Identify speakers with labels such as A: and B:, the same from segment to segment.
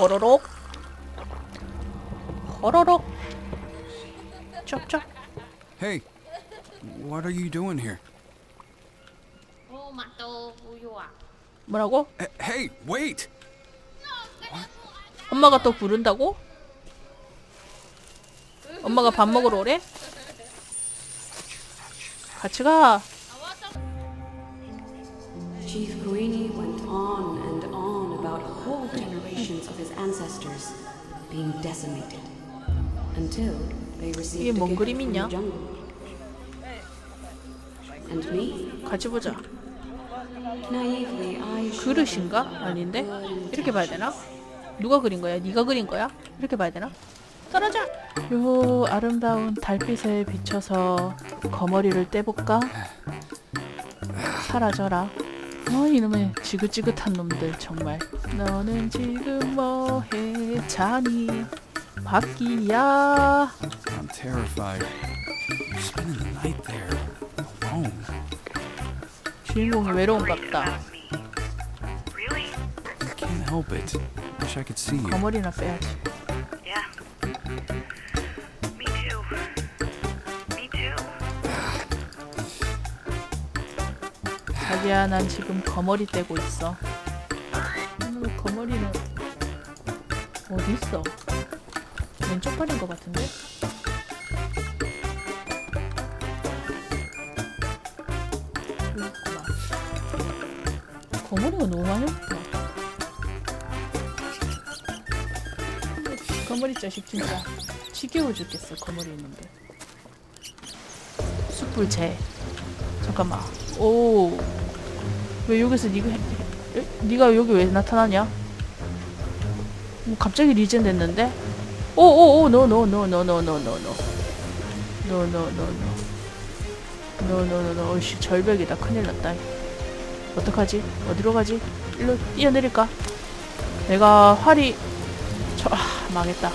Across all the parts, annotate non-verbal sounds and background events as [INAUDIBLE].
A: 호로록 호로록 쩍쩍
B: Hey, what are you doing here?
A: 뭐라고?
B: Hey, wait!
A: 엄마가 또 부른다고? 엄마가 밥 먹으러 오래? 같이 가.
C: Chief Guini went on and on about whole generations of his ancestors being decimated until they received
A: 이게
C: a
A: 뭔
C: gift from
A: 그림이냐?
C: the jungle. And me,
A: 같이 보자.
C: naively, I
A: 그릇인가? 아닌데? 이렇게 봐야 되나? 누가 그린 거야? 네가 그린 거야? 이렇게 봐야 되나? 떨어져! 요 아름다운 달빛에 비춰서 거머리를 떼볼까? 사라져라. 어 이놈의 지긋지긋한 놈들 정말. 너는 지금 뭐해? 자니? 바퀴야.
B: I'm terrified. Spending the night there, alone.
A: 주인공이 외로운갑다.
D: Really?
B: I can't help it. Wish I could see you.
A: 거머리나 빼야지. 자기야 난 지금 거머리 떼고 있어 이놈의 거머리는 어디 있어? 왼쪽 발인 것 같은데? 있구나. 거머리가 너무 많이 없다 거머리 자식 진짜 지겨워 죽겠어 거머리 있는데 숯불제 잠깐만. 오. 왜 여기서 니가? 니가 여기 왜 나타나냐? 뭐 갑자기 리젠 됐는데? 오오오 노노노노노노노노 노노노노 노노노노 어이씨 절벽이다 큰일 났다 어떡하지? 어디로 가지? 일로 뛰어내릴까? 내가 활이 저 아, 망했다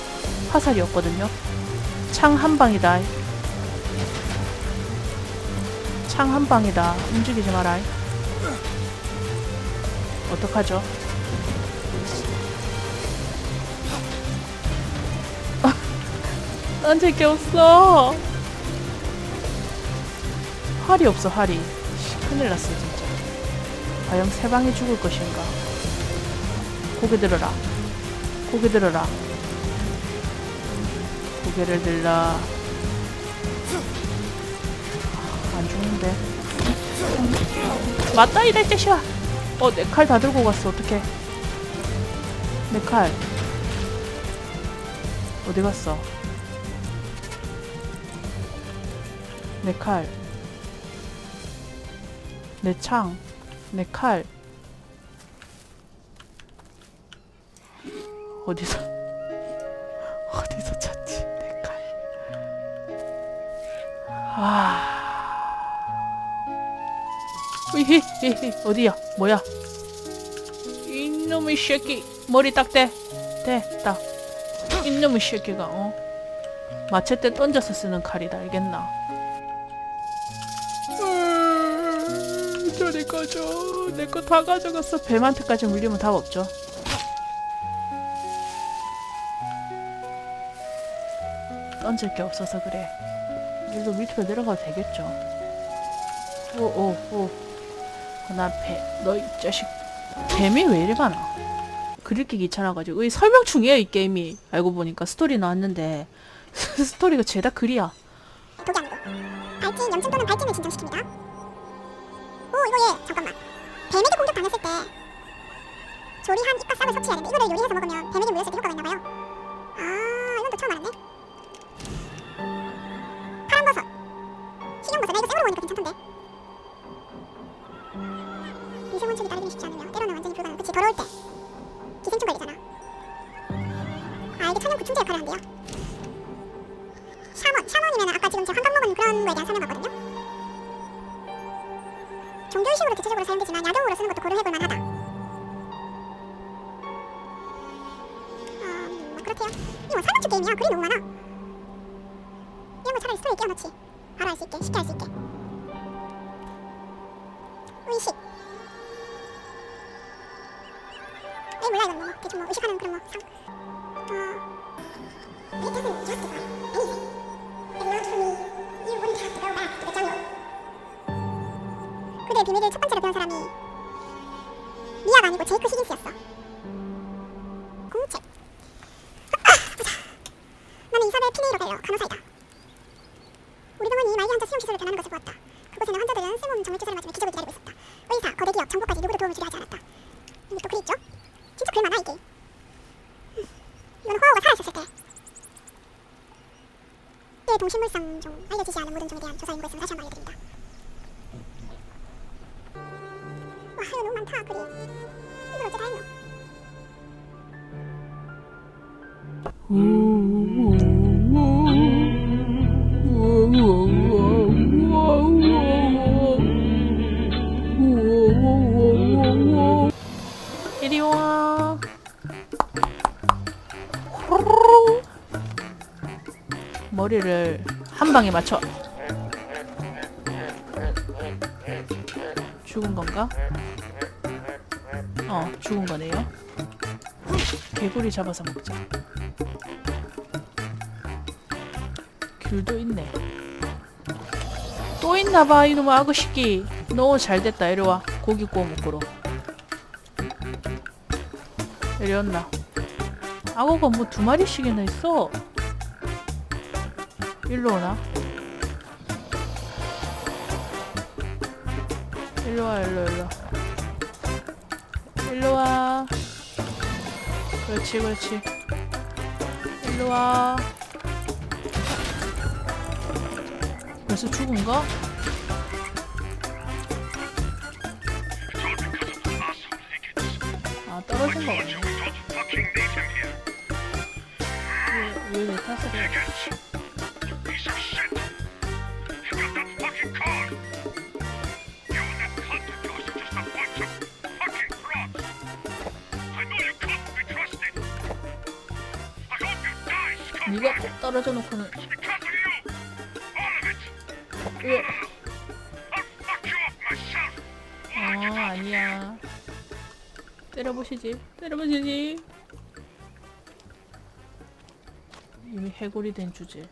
A: 화살이 없거든요 창 한 방이다 창 한 방이다. 움직이지 마라. 어떡하죠? 난 제게 없어. 활이 없어, 활이. 씨, 큰일 났어, 진짜. 과연 세 방에 죽을 것인가? 고개 들어라. 고개 들어라. 고개를 들라. 아, 안 죽는데. 맞다 이럴 때시야. 어, 내 칼 다 들고 갔어. 어떡해. 내 칼. 어디 갔어? 내 칼. 내 창. 내 칼. 어디서? 어디서 찾지? 내 칼. 아. 으히, 히히, 어디야? 뭐야? 이놈의 새끼 머리 딱 대, 대, 딱. 이놈의 새끼가 어 마체테 던져서 쓰는 칼이다 알겠나? 음, 저리 가져. 내 거 다 가져갔어. 뱀한테까지 물리면 답 없죠. 던질 게 없어서 그래. 일로 밑으로 내려가도 되겠죠. 오, 오, 오. 나 배, 너이 자식. 뱀이 왜 이리 많아? 그릴게 귀찮아가지고. 이 설명충이에요, 이 게임이. 알고 보니까 스토리 나왔는데. [LAUGHS] 스토리가 죄다 글이야.
E: 아니고 발진 염증 또는 발진을 진정시킵니다. 오 이거 얘 잠깐만 뱀에게 공격 당했을 때 조리한 잎과 싹을 섭취하는데 이거를 요리해서 먹으면 뱀에게 물렸을 때 효과가 있나봐요. 아 이건 또 처음 알았네. 파란 버섯, 식용버섯 나 이거 생으로 보니까 괜찮던데. 종교의식으로 대체적으로 사용되지만 야동으로 쓰는 것도 고려해볼 만하다. 아, 뭐 그렇대요. 이거 설명충 게임이야. 글이 너무 많아. 이런 거 차라리 스토리에 끼워넣지. 바로 할수 있게, 쉽게 할수 있게. 의식. 에이 몰라 이건 뭐 대충 뭐 의식하는 그런 뭐 상. 어. It doesn't justify 비밀을 첫 번째로 배운 사람이 미아가 아니고 제이크 히긴스였어. 공책. 아, 보자. 나는 이사벨 피네이로 벨러 간호사이다. 우리 병원이 말기 환자 수용 시설로 변하는 것을 보았다. 그곳에는 환자들은 쓸모없는 정밀 주사를 맞으며 기적을 기다리고 있었다. 의사, 거대 기업, 정보까지 누구도 도움을 주려 하지 않았다. 여기 또 글이 있죠? 진짜 글 많아 이게. 음, 이건 호아우가 살아있었을 때. 의 동식물성 중 알려지지 않은 모든 종에 대한 조사 연구에서는 다시 한번 알려드립니다. 와 이거 너무 많다 글이. 이걸 어쩌다 했노?
A: 이리 와. 머리를 한 방에 맞춰. 죽은 건가? 어, 죽은 거네요. 개구리 잡아서 먹자. 귤도 있네. 또 있나봐 이놈의 아구 새끼. 너무 잘 됐다. 이리 와. 고기 구워 먹고로. 내렸나? 악어가 뭐 두 마리씩이나 있어. 일로 오나? 일로 와, 일로. 일로 그렇지, 그렇지. 일로 와. 벌써 죽은가? 아, 떨어진 거 같네. 왜, 왜내 탓을 해? 네가 떨어져 놓고는. 왜? 아 아니야. 때려보시지. 때려보시지. 이미 해골이 된 주제